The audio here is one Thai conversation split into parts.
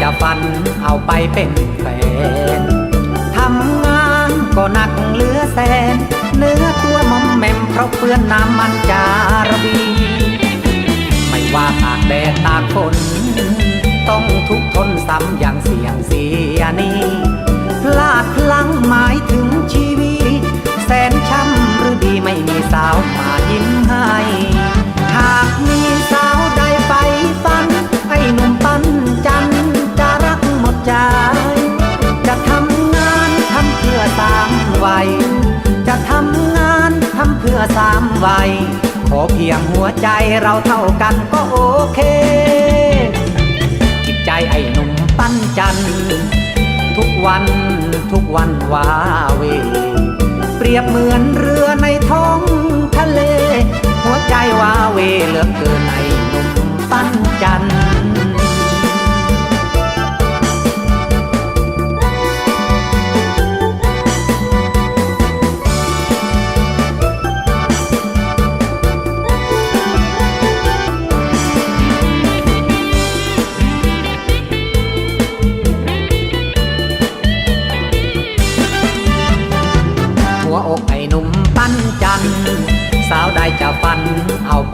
จะฝันเอาไปเป็นแฟน ทำงานก็หนักเหลือแสน เนื้อตัวมอมแมมเพราะเปื้อนน้ำมันจาระบี ไม่ว่าตากแดดตากฝนต้องทุกข์ทนซ้ำอย่างเสียงเสียนี้พลาดพลั้งหมายถึงชีวิต แสนช้ำหรือดีไม่มีสาวมายิ้มให้ สามวัย ขอเพียงหัวใจเราเท่ากันก็โอเค จิตใจไอ้หนุ่มปั้นจัน ทุกวันทุกวันว้าเว เปรียบเหมือนเรือในท้องทะเล หัวใจว้าเวเหลือเกิน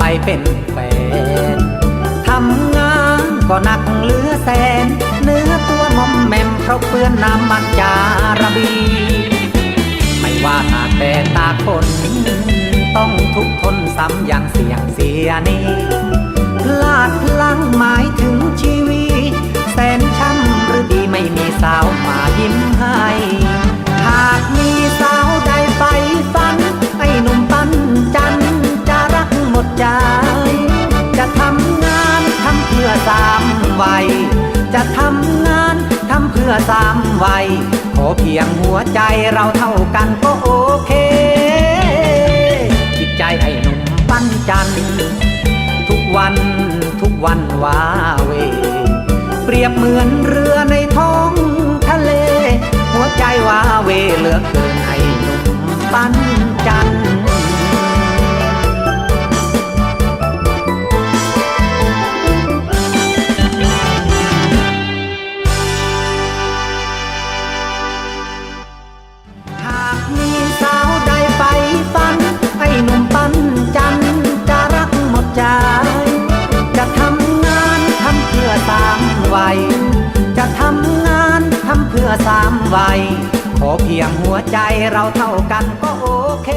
เอาไปเป็นแฟน ทำงานก็หนักเหลือแสน เนื้อตัวมอมแมมเพราะเปื้อนน้ำมันจาระบี ไม่ว่าตากแดดตากฝนต้องทุกข์ทนซ้ำอย่างเสี่ยงเสียนี้ พลาดพลั้ง จะทำงานทำเพื่อสามวัย จะทำงานทำเพื่อสามวัย ขอเพียงหัวใจเราเท่ากันก็โอเค จิตใจไอ้หนุ่มปั้นจัน ทุกวันทุกวันว้าเว เปรียบเหมือนเรือในท้องทะเล หัวใจว้าเวเหลือเกินไอ้หนุ่มปั้น สามวัยขอเพียงหัวใจเราเท่ากันก็โอเค